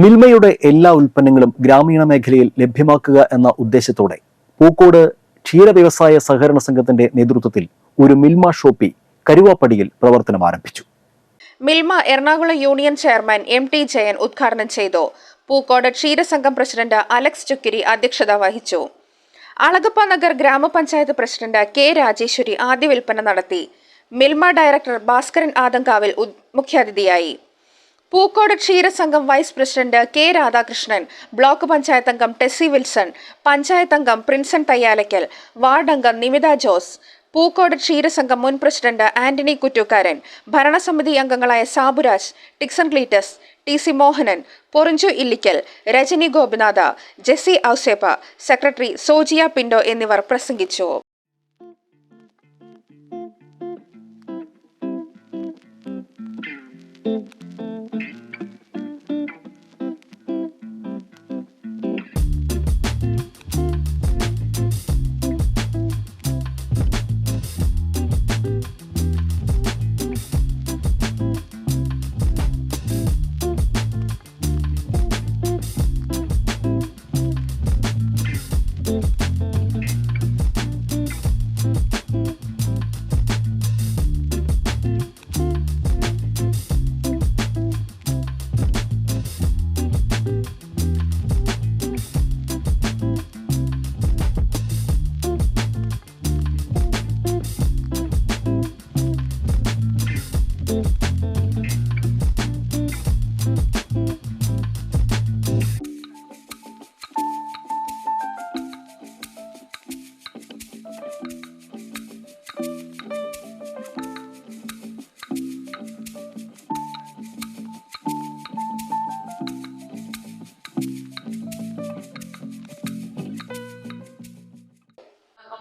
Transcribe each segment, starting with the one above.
മിൽമയുടെ എല്ലാ ഉൽപ്പന്നങ്ങളും ഗ്രാമീണ മേഖലയിൽ ലഭ്യമാക്കുക എന്ന ഉദ്ദേശത്തോടെ പൂക്കോട് ക്ഷീര വ്യവസായ സഹകരണ സംഘത്തിന്റെ നേതൃത്വത്തിൽ ഒരു മിൽമ ഷോപ്പി കരുവാപ്പടിയിൽ പ്രവർത്തനം ആരംഭിച്ചു. Milma Ernakulam union chairman M T Jayan ഉദ്ഘാടനം ചെയ്തു. പൂക്കോട് ക്ഷീരസംഘം പ്രസിഡന്റ് അലക്സ് ചുക്കിരി അധ്യക്ഷത വഹിച്ചു. അളഗപ്പ നഗർ ഗ്രാമപഞ്ചായത്ത് പ്രസിഡന്റ് കെ രാജേശ്വരി ആദ്യ വിൽപ്പന നടത്തി. മിൽമ ഡയറക്ടർ ഭാസ്കരൻ ആദങ്കാവിൽ മുഖ്യാതിഥിയായി. Pookode ക്ഷീരസംഘം vice president K Radhakrishnan block panchayat അംഗം ടെസി വിൽസൺ പഞ്ചായത്ത് അംഗം പ്രിൻസൺ തയ്യാലയ്ക്കൽ വാർഡ് അംഗം നിമിത ജോസ് പൂക്കോട് ക്ഷീരസംഘം മുൻ പ്രസിഡന്റ് ആന്റണി കുറ്റൂക്കാരൻ ഭരണസമിതി അംഗങ്ങളായ Saburaj Tixon Cletus T C Mohanan Porinju Illikkal Rajani Gopinath Jessy Ouseppa secretary Sojia Pinto എന്നിവർ പ്രസംഗിച്ചു.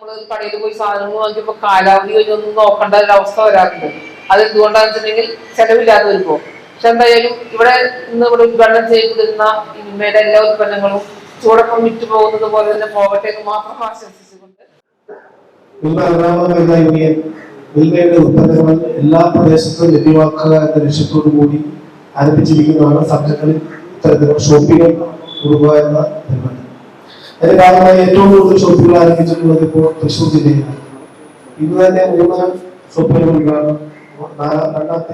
നമ്മൾ കടയിൽ പോയി സാധനങ്ങൾ വാങ്ങിക്കുമ്പോൾ കാലാവധി കഴിഞ്ഞൊന്നും നോക്കേണ്ട ഒരു അവസ്ഥ വരാറുണ്ട്. അത് എന്തുകൊണ്ടാന്ന് വെച്ചിട്ടുണ്ടെങ്കിൽ ചെലവില്ലാതെ വരുമ്പോ പക്ഷെ എന്തായാലും ഇവിടെ ഇന്ന് ഇവിടെ ഉദ്ഘാടനം ചെയ്തിരുന്ന ഇനിമയുടെ എല്ലാ ഉൽപ്പന്നങ്ങളും ചൂടൊപ്പം വിറ്റ് പോകുന്നത് പോലെ തന്നെ പോകട്ടെ എന്ന് മാത്രം ആശംസിച്ചുകൊണ്ട്. മിൽമയുടെ ഉൽപ്പന്നങ്ങൾ എല്ലാ പ്രദേശത്തും ലഭ്യമാക്കുക എന്ന ലക്ഷ്യത്തോടു കൂടി ആരംഭിച്ചിരിക്കുന്നതാണ് സംഘങ്ങളിൽ ഇത്തരത്തിലുള്ള ഷോപ്പിംഗ് കൊടുക്കുക എന്ന പരിപാടി അതിന്റെ ഭാഗമായി ഏറ്റവും കൂടുതൽ ഷോപ്പുകൾ ആരംഭിച്ചിട്ടുള്ളത് ഇപ്പോൾ തൃശ്ശൂർ ജില്ലയിലാണ്. ഇന്ന് തന്നെ മൂന്ന് ഷോപ്പുകൾ രണ്ടാമത്തെ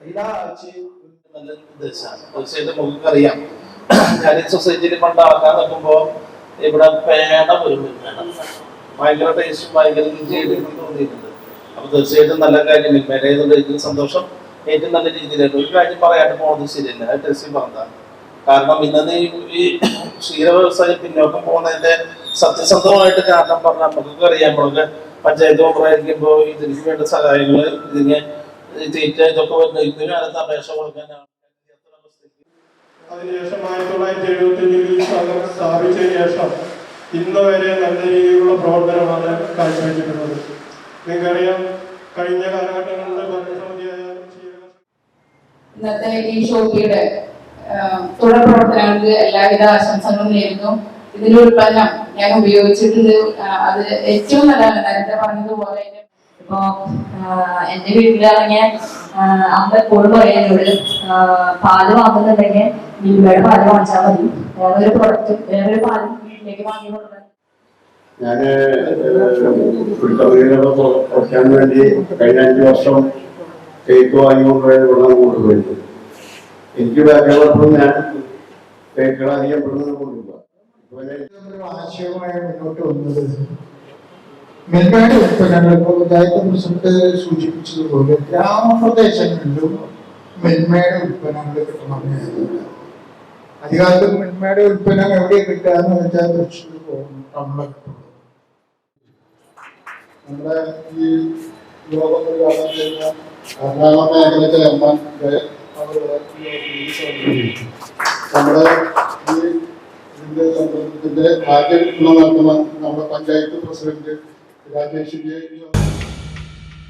എല്ലാ നല്ല ഞാൻ സൊസൈറ്റിയിൽ പണ്ട് അളക്കാൻ നോക്കുമ്പോൾ ഇവിടെ പേട ഒരു ഭയങ്കര ടേസ്റ്റും ഭയങ്കര തോന്നിയിട്ടുണ്ട്. അപ്പൊ തീർച്ചയായിട്ടും നല്ല കാര്യം മിൽമേടേതുകൊണ്ട് ഏറ്റവും സന്തോഷം. ഏറ്റവും നല്ല രീതിയിലായിട്ട് ഒരു കാര്യം പറയാണ്ട് പോകുന്നത് ശരിയല്ല. ടെസ്റ്റ് പറഞ്ഞതാണ്. കാരണം ഇന്നത്തെ ഈ- ക്ഷീര വ്യവസായം പിന്നോക്കം പോകുന്നതിന്റെ സത്യസന്ധമായിട്ട് കാരണം പറഞ്ഞാൽ നമുക്കൊക്കെ അറിയാം. നമ്മളൊക്കെ പഞ്ചായത്ത് മെമ്പറായിരിക്കുമ്പോൾ ഇതിന് വേണ്ട സഹായങ്ങൾ ഇതിന് തീറ്റ ഇതൊക്കെ വരുന്ന ഇതിന് കാലത്ത് അപേക്ഷ കൊടുക്കാനാണ് അതിനുശേഷം ആയിരത്തി തൊള്ളായിരത്തി എഴുപത്തി അഞ്ചിൽ സംഘം സ്ഥാപിച്ചതിന് ശേഷം ഇന്ന് വരെ നല്ല രീതിയിലുള്ള പ്രവർത്തനമാണ് കാഴ്ചവെച്ചിട്ടുള്ളത്. നിങ്ങൾക്കറിയാം കഴിഞ്ഞ കാലഘട്ടങ്ങളിൽ ഭരണസമിതിയായ ഇന്നത്തെ ഈ ഷോപ്പിയുടെ തുടർ പ്രവർത്തനങ്ങൾക്ക് എല്ലാവിധ ആശംസകളും നേരുന്നു. ഇതിന്റെ ഉൽപ്പന്നം ഞാൻ ഉപയോഗിച്ചിട്ടുണ്ട്. അത് ഏറ്റവും നല്ലതാണ്. നേരത്തെ പറഞ്ഞതുപോലെ ഇപ്പോ എന്റെ വീട്ടിലിറങ്ങിയ അമ്മ എപ്പോഴും പറയുന്നോട് പാൽ വാങ്ങുന്നുണ്ടെങ്കിൽ മിൽമയുടെ പാൽ വാങ്ങിച്ചാൽ മതി. വേറൊരു പ്രൊഡക്റ്റ് വേറൊരു പാൽ വീട്ടിലേക്ക് വാങ്ങി കൊടുക്കാൻ ഞാൻ കുറയ്ക്കാൻ വേണ്ടി കഴിഞ്ഞ അഞ്ച് വർഷം കേക്ക് വാങ്ങിക്കൊണ്ടുപോയത് വെള്ളം കൊണ്ടുപോയത് എനിക്ക് ബാക്കിയുള്ളപ്പോഴും ഞാൻ ഒരു ആശയവുമായി മുന്നോട്ട് വന്നത്? മിൽമയുടെ ഉൽപ്പന്നങ്ങൾ ഇപ്പോൾ പഞ്ചായത്ത് പ്രസിഡന്റ് സൂചിപ്പിച്ചതുപോലെ ഗ്രാമപ്രദേശങ്ങളിലും മെന്മയുടെ ഉൽപ്പന്നങ്ങൾ കിട്ടണമെന്ന് അധികാലത്തും മെന്മയുടെ ഉൽപ്പന്നങ്ങൾ എവിടെ കിട്ടാന്ന് വെച്ചാൽ തൃശ്ശൂർ പോകുന്നു നമ്മളെ നമ്മുടെ ഈ ലോകത്തിൽ ചെയ്യുന്ന എറണാകുളം മേഖലയിലെ അവരുടെ നമ്മുടെ ഈ ഇതിന്റെ സംരംഭത്തിന്റെ ആദ്യ നടത്തുന്ന നമ്മുടെ പഞ്ചായത്ത് പ്രസിഡന്റ് രാജേഷിന്റെ